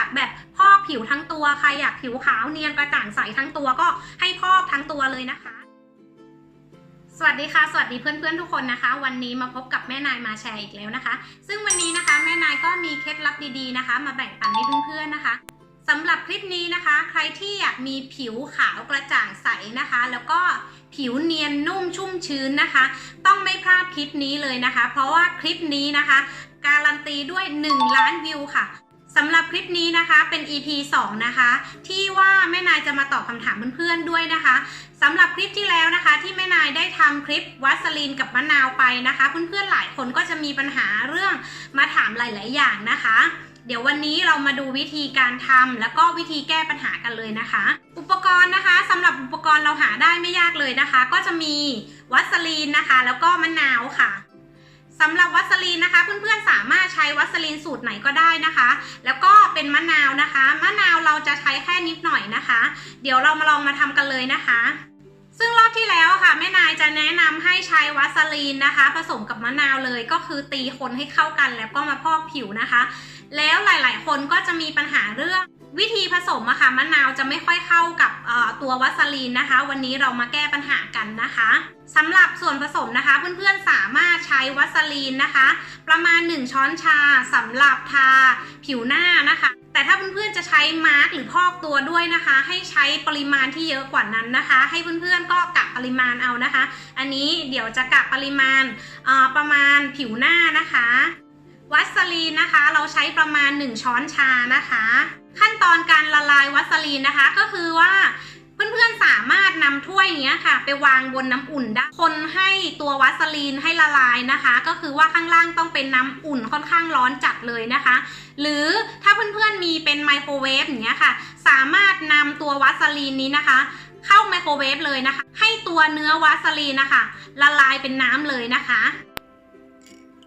ากแบบพอกผิวทั้งตัวใครอยากผิวขาวเนียนกระจ่างใสทั้งตัวก็ให้พอกทั้งตัวเลยนะคะ สวัสดีค่ะ สวัสดีเพื่อนๆทุกคนนะคะ วันนี้มาพบกับแม่นายมาแชร์อีกแล้วนะคะ ซึ่งวันนี้นะคะแม่นายก็มีเคล็ดลับดีๆนะคะ มาแบ่งปันให้เพื่อนๆนะคะสำหรับคลิปนี้นะคะ ใครที่อยากมีผิวขาวกระจ่างใสนะคะ แล้วก็ผิวเนียนนุ่มชุ่มชื้นนะคะ ต้องไม่พลาดคลิปนี้เลยนะคะ เพราะว่าคลิปนี้นะคะ การันตีด้วย 1 ล้านวิวค่ะ สำหรับคลิปนี้นะคะเป็น EP 2 นะคะ ที่ว่าแม่นายจะมาตอบคำถามเพื่อนๆด้วยนะคะสำหรับคลิปที่แล้วนะคะที่แม่นายได้ทำคลิปวัสลีนกับมะนาวไปนะคะ เพื่อนๆหลายคนก็จะมีปัญหาเรื่องมาถามหลาย ๆ อย่างนะคะ เดี๋ยววันนี้เรามาดูวิธีการทำแล้วก็วิธีแก้ปัญหากันเลยนะคะ อุปกรณ์นะคะสำหรับอุปกรณ์เราหาได้ไม่ยากเลยนะคะ ก็จะมีวัสลีนนะคะ แล้วก็มะนาวค่ะ สำหรับวัสลีนนะคะ เพื่อนๆสามารถใช้วัสลีนสูตรไหนก็ได้นะคะ แล้วก็เป็นมะนาวนะคะ มะนาวเราจะใช้แค่นิดหน่อยนะคะ เดี๋ยวเรามาลองมาทำกันเลยนะคะ ซึ่งรอบที่แล้วค่ะแม่นายจะแนะนำให้ใช้วัสลีนนะคะ ผสมกับมะนาวเลยก็คือตีคนให้เข้ากันแล้วก็มาพอกผิวนะคะ แล้วหลายๆ คนก็จะมีปัญหาเรื่อง วิธีผสมอะค่ะมะนาวจะไม่ค่อยเข้ากับตัววัสลีนนะคะ วันนี้เรามาแก้ปัญหากันนะคะสำหรับส่วนผสมนะคะ เพื่อนๆสามารถใช้วัสลีนนะคะ ประมาณ 1 ช้อนชาสำหรับทาผิวหน้านะคะ แต่ถ้าเพื่อนๆจะใช้มาร์กหรือพอกตัวด้วยนะคะ ให้ใช้ปริมาณที่เยอะกว่านั้นนะคะ ให้เพื่อนๆก็กะปริมาณเอานะคะ อันนี้เดี๋ยวจะกะปริมาณประมาณผิวหน้านะคะ วัสลีนนะคะ เราใช้ประมาณ 1 ช้อนชานะคะ ขั้นตอนการละลายวัสลีนนะคะ ก็คือว่าเพื่อนๆสามารถนำถ้วยเนี้ยค่ะ ไปวางบนน้ำอุ่นได้คนให้ตัววัสลีนให้ละลายนะคะ ก็คือว่าข้างล่างต้องเป็นน้ำอุ่นค่อนข้างร้อนจัดเลยนะคะ หรือถ้าเพื่อนๆมีเป็นไมโครเวฟอย่างเงี้ยค่ะ สามารถนำตัววัสลีนนี้นะคะ เข้าไมโครเวฟเลยนะคะ ให้ตัวเนื้อวัสลีนนะคะละลายเป็นน้ำเลยนะคะ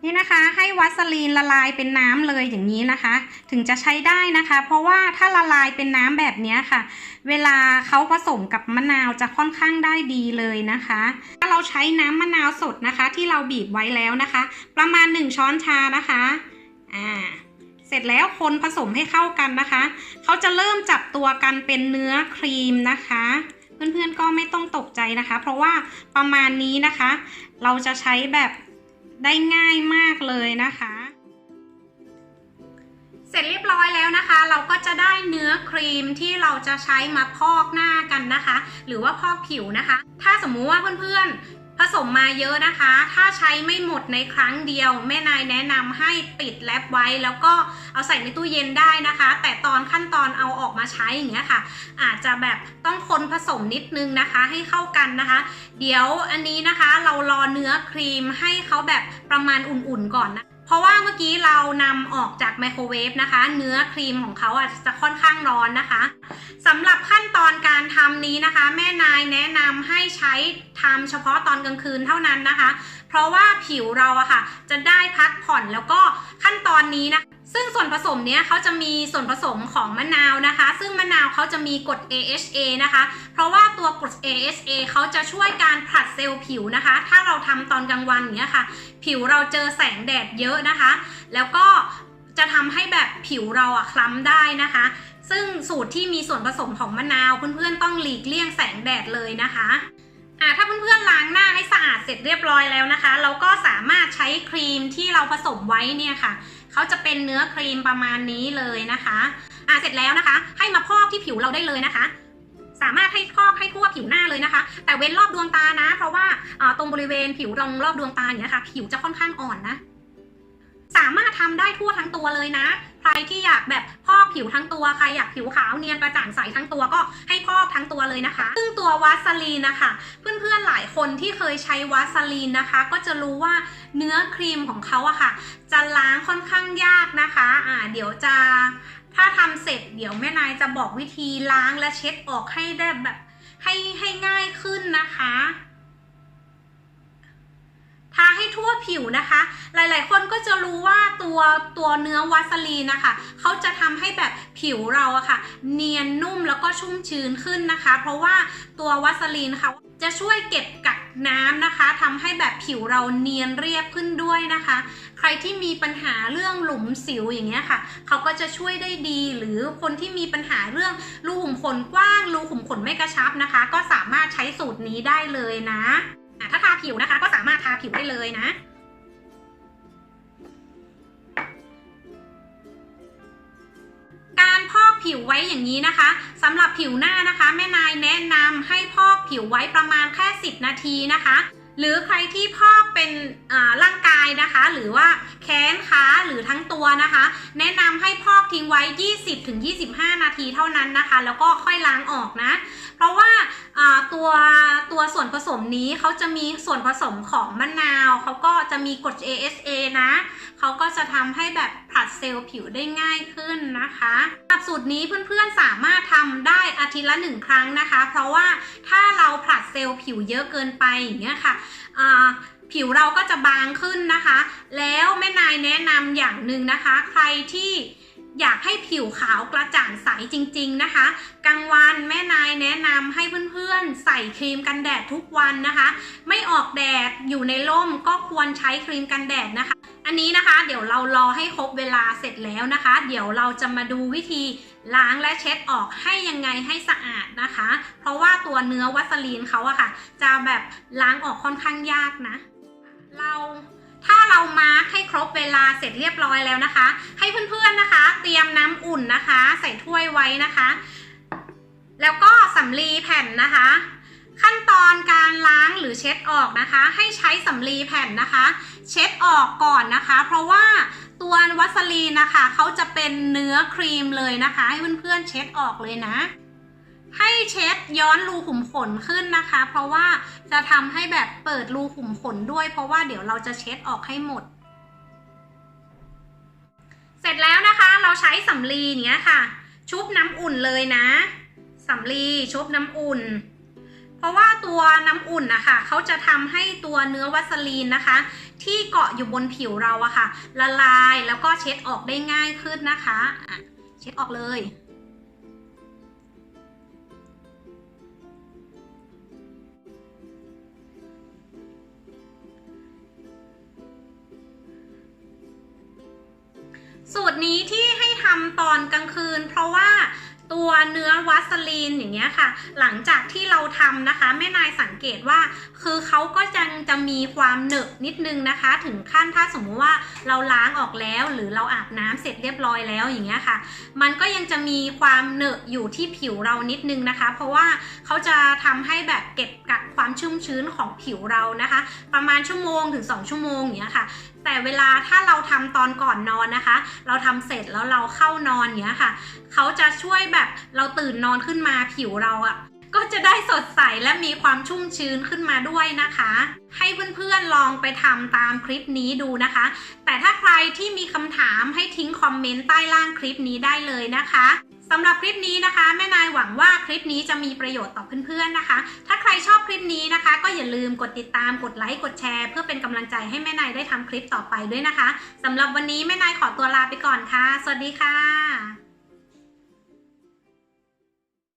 นี่นะคะให้วัสลีนละลายเป็นน้ำเลยอย่างนี้นะคะ ถึงจะใช้ได้นะคะ เพราะว่าถ้าละลายเป็นน้ำแบบนี้ค่ะ เวลาเขาผสมกับมะนาวจะค่อนข้างได้ดีเลยนะคะ ถ้าเราใช้น้ำมะนาวสดนะคะ ที่เราบีบไว้แล้วนะคะ ประมาณ 1 ช้อนชานะคะอ่าเสร็จแล้วคนผสมให้เข้ากันนะคะเขาจะเริ่มจับตัวกันเป็นเนื้อครีมนะคะเพื่อนๆก็ไม่ต้องตกใจนะคะ เพราะว่าประมาณนี้นะคะ เราจะใช้แบบ ได้ง่ายมากเลยนะคะ เสร็จเรียบร้อยแล้วนะคะ เราก็จะได้เนื้อครีมที่เราจะใช้มาพอกหน้ากันนะคะ หรือว่าพอกผิวนะคะ ถ้าสมมุติว่าเพื่อนๆ ผสมมาเยอะนะคะ ถ้าใช้ไม่หมดในครั้งเดียว แม่นายแนะนำให้ปิดแรปไว้ แล้วก็เอาใส่ในตู้เย็นได้นะคะ แต่ตอนขั้นตอนเอาออกมาใช้อย่างเงี้ยค่ะ อาจจะแบบต้องคนผสมนิดนึงนะคะ ให้เข้ากันนะคะ เดี๋ยวอันนี้นะคะเรารอเนื้อครีมให้เขาแบบประมาณอุ่นๆก่อนนะ ราะว่าเมื่อกี้เรานำออกจากไมโครเวฟนะคะ เนื้อครีมของเขาอะจะค่อนข้างร้อนนะคะสำหรับขั้นตอนการทำนี้นะคะ แม่นายแนะนำให้ใช้ทำเฉพาะตอนกลางคืนเท่านั้นนะคะ เพราะว่าผิวเราอะค่ะ จะได้พักผ่อนแล้วก็ขั้นตอนนี้นะ ซึ่งส่วนผสมเนี้ยเขาจะมีส่วนผสมของมะนาวนะคะ ซึ่งมะนาวเขาจะมีกรด AHA นะคะ เพราะว่าตัวกรด AHA เขาจะช่วยการผลัดเซลล์ผิวนะคะ ถ้าเราทำตอนกลางวันเงี้ยค่ะ ผิวเราเจอแสงแดดเยอะนะคะ แล้วก็จะทำให้แบบผิวเราอะคล้ำได้นะคะ ซึ่งสูตรที่มีส่วนผสมของมะนาวเพื่อนๆต้องหลีกเลี่ยงแสงแดดเลยนะคะอ่าถ้าเพื่อนๆล้างหน้าให้สะอาดเสร็จเรียบร้อยแล้วนะคะ เราก็สามารถใช้ครีมที่เราผสมไว้เนี่ยค่ะ เขาจะเป็นเนื้อครีมประมาณนี้เลยนะคะอ่าเสร็จแล้วนะคะ ให้มาพอกที่ผิวเราได้เลยนะคะ สามารถให้พอกให้ทั่วผิวหน้าเลยนะคะ แต่เว้นรอบดวงตานะ เพราะว่าตรงบริเวณผิวตรงรอบดวงตาเนี่ยค่ะผิวจะค่อนข้างอ่อนนะ สามารถทำได้ทั่วทั้งตัวเลยนะ ใครที่อยากแบบพอกผิวทั้งตัวใครอยากผิวขาวเนียนกระจ่างใสทั้งตัวก็ให้พอกทั้งตัวเลยนะคะ ซึ่งตัววาสลีนนะคะเพื่อนๆหลายคนที่เคยใช้วาสลีนนะคะ ก็จะรู้ว่าเนื้อครีมของเขาอะค่ะ จะล้างค่อนข้างยากนะคะอ่าเดี๋ยวจะถ้าทำเสร็จเดี๋ยวแม่นายจะบอกวิธีล้างและเช็ดออกให้ได้แบบให้ให้ง่ายขึ้นนะคะ ทาให้ทั่วผิวนะคะ หลายๆ คนก็จะรู้ว่าตัวตัวเนื้อวาสลีนนะคะ เขาจะทำให้แบบผิวเราอะค่ะ เนียนนุ่มแล้วก็ชุ่มชื้นขึ้นนะคะ เพราะว่าตัววาสลีนค่ะจะช่วยเก็บกักน้ำนะคะทำให้แบบผิวเราเนียนเรียบขึ้นด้วยนะคะ ใครที่มีปัญหาเรื่องหลุมสิวอย่างเงี้ยค่ะ เขาก็จะช่วยได้ดี หรือคนที่มีปัญหาเรื่องรูขุมขนกว้าง รูขุมขนไม่กระชับนะคะ ก็สามารถใช้สูตรนี้ได้เลยนะ อะถ้าทาผิวนะคะ ก็สามารถทาผิวได้เลยนะ การพอกผิวไว้อย่างนี้นะคะสำหรับผิวหน้านะคะ แม่นายแนะนำให้พอกผิวไว้ประมาณแค่ 10 นาทีนะคะหรือใครที่พอกเป็นอ่าร่างกายนะคะ หรือว่าแขนขาหรือทั้งตัวนะคะ แนะนำให้พอกทิ้งไว้ 20-25 นาทีเท่านั้นนะคะ แล้วก็ค่อยล้างออกนะ เพราะว่าตัวตัวส่วนผสมนี้เขาจะมีส่วนผสมของมะนาว เขาก็จะมีกรด ASA นะ เขาก็จะทำให้แบบผลัดเซลล์ผิวได้ง่ายขึ้นนะคะกับสูตรนี้เพื่อนๆสามารถทำได้อาทิตย์ละหนึ่งครั้งนะคะ เพราะว่าถ้าเราผลัดเซลล์ผิวเยอะเกินไปอย่างเงี้ยค่ะผิวเราก็จะบางขึ้นนะคะ แล้วแม่นายแนะนำอย่างหนึ่งนะคะ ใครที่ อยากให้ผิวขาวกระจ่างใสจริง ๆนะคะ กลางวันแม่นายแนะนำให้เพื่อนๆ ใส่ครีมกันแดดทุกวันนะคะ ไม่ออกแดดอยู่ในร่มก็ควรใช้ครีมกันแดดนะคะ อันนี้นะคะเดี๋ยวเรารอให้ครบเวลาเสร็จแล้วนะคะ เดี๋ยวเราจะมาดูวิธีล้างและเช็ดออกให้ยังไงให้สะอาดนะคะ เพราะว่าตัวเนื้อวัสลีนเขาอะค่ะ จะแบบล้างออกค่อนข้างยากนะ เราถ้าเรามา ร์ครบเวลาเสร็จเรียบร้อยแล้วนะคะ ให้เพื่อนๆนะคะ เตรียมน้ำอุ่นนะคะ ใส่ถ้วยไว้นะคะ แล้วก็สำลีแผ่นนะคะ ขั้นตอนการล้างหรือเช็ดออกนะคะ ให้ใช้สำลีแผ่นนะคะ เช็ดออกก่อนนะคะ เพราะว่าตัววัสลีนนะคะเขาจะเป็นเนื้อครีมเลยนะคะ ให้เพื่อนๆเช็ดออกเลยนะให้เช็ดย้อนรูขุมขนขึ้นนะคะ เพราะว่าจะทำให้แบบเปิดรูขุมขนด้วย เพราะว่าเดี๋ยวเราจะเช็ดออกให้หมด ใช้สำลีเนี้ยค่ะ ชุบน้ำอุ่นเลยนะสำลีชุบน้ำอุ่น เพราะว่าตัวน้ำอุ่นนะคะเขาจะทำให้ตัวเนื้อวัสลีนนะคะ ที่เกาะอยู่บนผิวเราอะค่ะ ละลายแล้วก็เช็ดออกได้ง่ายขึ้นนะคะะเช็ดออกเลยสูตรนี้ที่ใตอนกลางคืน เพราะว่าตัวเนื้อวัสลีนอย่างเงี้ยค่ะ หลังจากที่เราทำนะคะแม่นายสังเกตว่า คือเขาก็ยังจะมีความเหนอะนิดนึงนะคะ ถึงขั้นถ้าสมมุติว่าเราล้างออกแล้วหรือเราอาบน้ำเสร็จเรียบร้อยแล้วอย่างเงี้ยค่ะ มันก็ยังจะมีความเหนอะอยู่ที่ผิวเรานิดนึงนะคะ เพราะว่าเขาจะทำให้แบบเก็บกักความชุ่มชื้นของผิวเรานะคะ ประมาณชั่วโมงถึง 2 ชั่วโมงอย่างเงี้ยค่ะ แต่เวลาถ้าเราทำตอนก่อนนอนนะคะ เราทำเสร็จแล้วเราเข้านอนอย่างเงี้ยค่ะ เขาจะช่วยแบบเราตื่นนอนขึ้นมาผิวเราอะก็จะได้สดใสและมีความชุ่มชื้นขึ้นมาด้วยนะคะ ให้เพื่อนๆลองไปทำตามคลิปนี้ดูนะคะ แต่ถ้าใครที่มีคำถามให้ทิ้งคอมเมนต์ใต้ล่างคลิปนี้ได้เลยนะคะ สำหรับคลิปนี้นะคะ แม่นายหวังว่าคลิปนี้จะมีประโยชน์ต่อเพื่อนๆนะคะ ถ้าใครชอบคลิปนี้นะคะ ก็อย่าลืมกดติดตามกดไลค์กดแชร์ เพื่อเป็นกำลังใจให้แม่นายได้ทำคลิปต่อไปด้วยนะคะสำหรับวันนี้แม่นายขอตัวลาไปก่อนค่ะ สวัสดีค่ะ